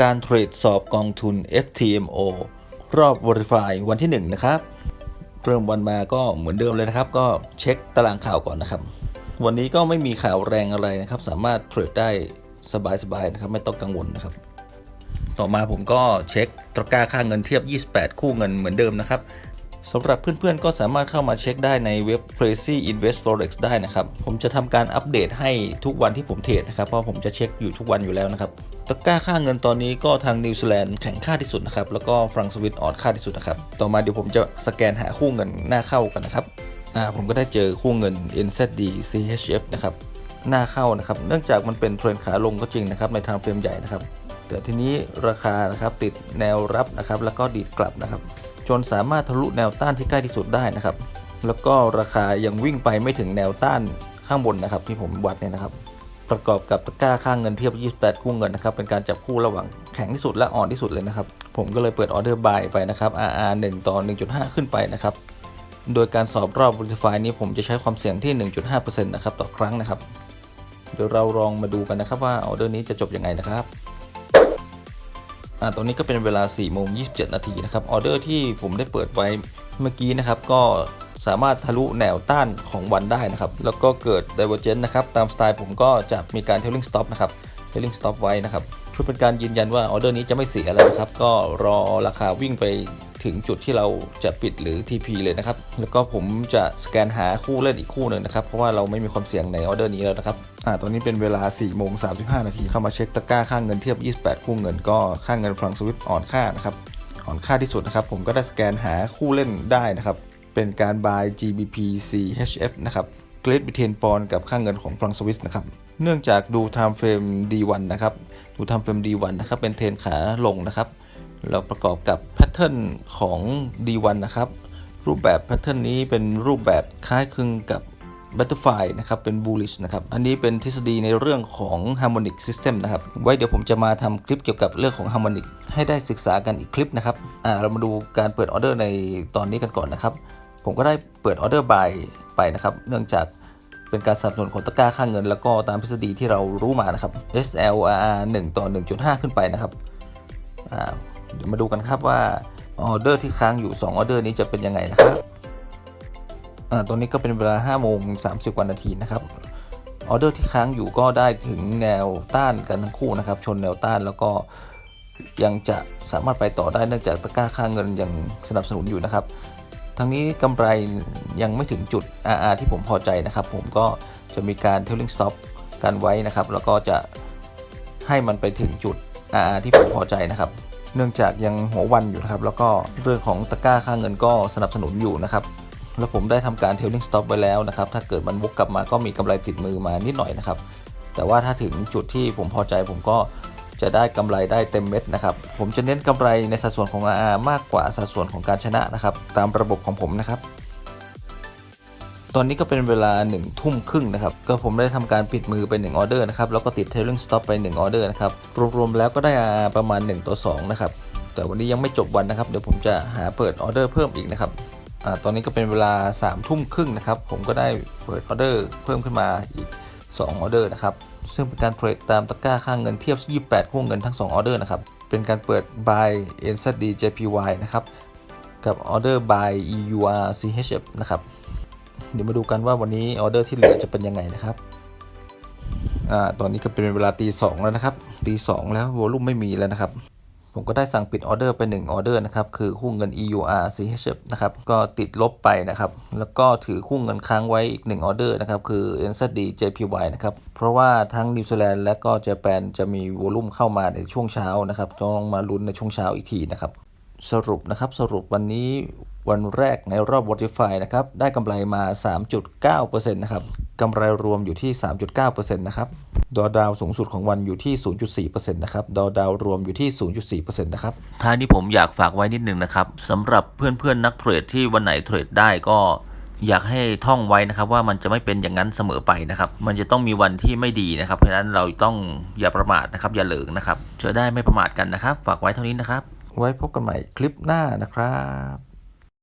การเทรดสอบกองทุน FTMO รอบ Verify วันที่ 1 นะครับ เริ่มวันมาก็เหมือนเดิมเลยนะครับ ก็เช็คตารางข่าวก่อนนะครับ วันนี้ก็ไม่มีข่าวแรงอะไรนะครับ สามารถเทรดได้สบายๆนะครับ ไม่ต้องกังวลนะครับ ต่อมาผมก็เช็คตะกร้าค่าเงินเทียบ 28 คู่เงินเหมือนเดิมนะครับ สำหรับเพื่อนๆ ก็สามารถเข้ามาเช็คได้ในเว็บ Crazy Invest Forex ได้นะครับ ผมจะทำการอัปเดตให้ทุกวันที่ผมเทรดนะครับ เพราะผมจะเช็คอยู่ทุกวันอยู่แล้วนะครับตะกร้าค่าเงินตอนนี้ก็ทางนิวซีแลนด์แข็งค่าที่สุดนะครับ แล้วก็ฟรังสวิตออนค่าที่สุดนะครับ ต่อมาเดี๋ยวผมจะสแกนหาคู่เงินหน้าเข้ากันนะครับอ่าผมก็ได้เจอคู่เงิน NZD CHF นะครับหน้าเข้านะครับ เนื่องจากมันเป็นเทรนขาลงก็จริงนะครับในทางเฟรมใหญ่นะครับ แต่ทีนี้ราคานะครับติดแนวรับนะครับ แล้วก็ดีดกลับนะครับ จนสามารถทะลุแนวต้านที่ใกล้ที่สุดได้นะครับ แล้วก็ราคายังวิ่งไปไม่ถึงแนวต้านข้างบนนะครับ ที่ผมวัดเนี่ยนะครับ ประกอบกับตะกร้าค่างเงินเทียบ 28คู่เงินนะครับ เป็นการจับคู่ระหว่างแข็งที่สุดและอ่อนที่สุดเลยนะครับ ผมก็เลยเปิดออเดอร์บายไปนะครับ RR 1ต่อ 1.5 ขึ้นไปนะครับ โดยการสอบรอบ Verify นี้ผมจะใช้ความเสี่ยงที่ 1.5%นะครับต่อครั้งนะครับ เดี๋ยวเราลองมาดูกันนะครับว่าออเดอร์นี้จะจบยังไงนะครับ อ่าตรงนี้ก็เป็นเวลา4โมง27นาทีนะครับ ออเดอร์ที่ผมได้เปิดไว้เมื่อกี้นะครับ ก็สามารถทะลุแนวต้านของวันได้นะครับ แล้วก็เกิด divergence นะครับ ตามสไตล์ผมก็จะมีการ trailing stop นะครับ trailing stop ไว้นะครับเพื่อเป็นการยืนยันว่าออเดอร์นี้จะไม่เสียแล้วนะครับ ก็รอราคาวิ่งไป ถึงจุดที่เราจะปิดหรือ TP เลยนะครับ แล้วก็ผมจะสแกนหาคู่เล่นอีกคู่หนึ่งนะครับ เพราะว่าเราไม่มีความเสี่ยงในออเดอร์นี้แล้วนะครับอ่าตอนนี้เป็นเวลา4โมง35นาทีเข้ามาเช็คตะกร้าค่างเงินเทียบ 28 คู่เงินก็ค่างเงินฟรังสวิตอ่อนค่านะครับอ่อนค่าที่สุดนะครับ ผมก็ได้สแกนหาคู่เล่นได้นะครับ เป็นการ buy GBP CHF นะครับ Great Britain Pound กับค่างเงินของฟรังสวิสนะครับ เนื่องจากดู time frame D1 นะครับ ดู time frame D1 นะครับ เป็นเทรนขาลงนะครับ เราประกอบกับแพทเทิร์นของ D1 นะครับ รูปแบบแพทเทิร์นนี้เป็นรูปแบบคล้ายคลึงกับ Butterfly นะครับ เป็น bullish นะครับ อันนี้เป็นทฤษฎีในเรื่องของ harmonic system นะครับ ไว้เดี๋ยวผมจะมาทำคลิปเกี่ยวกับเรื่องของ harmonic ให้ได้ศึกษากันอีกคลิปนะครับ อ่า เรามาดูการเปิดออเดอร์ในตอนนี้กันก่อนนะครับ ผมก็ได้เปิดออเดอร์บายไปนะครับ เนื่องจากเป็นการสนับสนุนของตะกร้าค่างเงิน แล้วก็ตามทฤษฎีที่เรารู้มานะครับ SLR 1 ต่อ 1.5 ขึ้นไปนะครับ อ่า เดี๋ยวมาดูกันครับว่าออเดอร์ที่ค้างอยู่ 2 ออเดอร์นี้จะเป็นยังไงนะครับอ่าตรงนี้ก็เป็นเวลา5โมง30กว่านาทีนะครับออเดอร์ที่ค้างอยู่ก็ได้ถึงแนวต้านกันทั้งคู่นะครับ ชนแนวต้านแล้วก็ยังจะสามารถไปต่อได้เนื่องจากตะกร้าค่างเงินยังสนับสนุนอยู่นะครับ ทั้งนี้กำไรยังไม่ถึงจุด RR ที่ผมพอใจนะครับ ผมก็จะมีการ trailing stop กันไว้นะครับ แล้วก็จะให้มันไปถึงจุด RR ที่ผมพอใจนะครับ เนื่องจากยังหัววันอยู่นะครับ แล้วก็เรื่องของตะกร้าค่าเงินก็สนับสนุนอยู่นะครับ แล้วผมได้ทำการเทลลิ่งสต็อปไว้แล้วนะครับ ถ้าเกิดมันวกกลับมาก็มีกำไรติดมือมานิดหน่อยนะครับ แต่ว่าถ้าถึงจุดที่ผมพอใจผมก็จะได้กำไรได้เต็มเม็ดนะครับ ผมจะเน้นกำไรในสัดส่วนของ RR มากกว่าสัดส่วนของการชนะนะครับ ตามระบบของผมนะครับ อนนี้ก็เป็นเวลา1นึ่ทุ่มครึ่งนะครับ ก็ผมได้ทำการปิดมือไป1ออเดอร์นะครับ แล้วก็ติด trailing stop ไป1ออเดอร์นะครับ รวมๆแล้วก็ได้ประมาณ 1ต่อ2นะครับ แต่วันนี้ยังไม่จบวันนะครับ เดี๋ยวผมจะหาเปิดออเดอร์เพิ่มอีกนะครับอตอนนี้ก็เป็นเวลา3ามทุ่มครึ่งนะครับ ผมก็ได้เปิดออเดอร์เพิ่มขึ้นมาอีก2ออเดอร์นะครับ ซึ่งเป็นการเทรดตามตะกร้าค่างเงินเทียบ 28คู่เงินทั้ง2ออเดอร์นะครับ เป็นการเปิด buy NZD JPY นะครับ กับออเดอร์ buy EUR CHF นะครับ เดี๋ยวมาดูกันว่าวันนี้ออเดอร์ที่เหลือจะเป็นยังไงนะครับอ่าตอนนี้ก็เป็นเวลาตีสองแล้วนะครับตีสองแล้ววอลุ่มไม่มีแล้วนะครับ ผมก็ได้สั่งปิดออเดอร์ไป1ออเดอร์นะครับคือคู่เงิน EUR CHF นะครับก็ติดลบไปนะครับ แล้วก็ถือคู่เงินค้างไว้อีก1ออเดอร์นะครับคือ NZD JPY นะครับเพราะว่าทั้งนิวซีแลนด์และก็ญี่ปุ่นจะมีวอลุ่มเข้ามาในช่วงเช้านะครับต้องมาลุ้นในช่วงเช้าอีกทีนะครับ สรุปนะครับสรุปวันนี้วันแรกในรอบ Verify นะครับได้กำไรมา 3.9%นะครับกำไรรวมอยู่ที่ 3.9%นะครับดอดาวสูงสุดของวันอยู่ที่ 0.4%นะครับดอดาวรวมอยู่ที่ 0.4%นะครับท้ายนี้ผมอยากฝากไว้นิดนึงนะครับสำหรับเพื่อนๆนักเทรดที่วันไหนเทรดได้ก็อยากให้ท่องไว้นะครับว่ามันจะไม่เป็นอย่างนั้นเสมอไปนะครับ มันจะต้องมีวันที่ไม่ดีนะครับ เพราะฉะนั้นเราต้องอย่าประมาทนะครับ อย่าเหลิงนะครับจะได้ไม่ประมาทกันนะครับ ฝากไว้เท่านี้นะครับ ไว้พบกันใหม่คลิปหน้านะครับ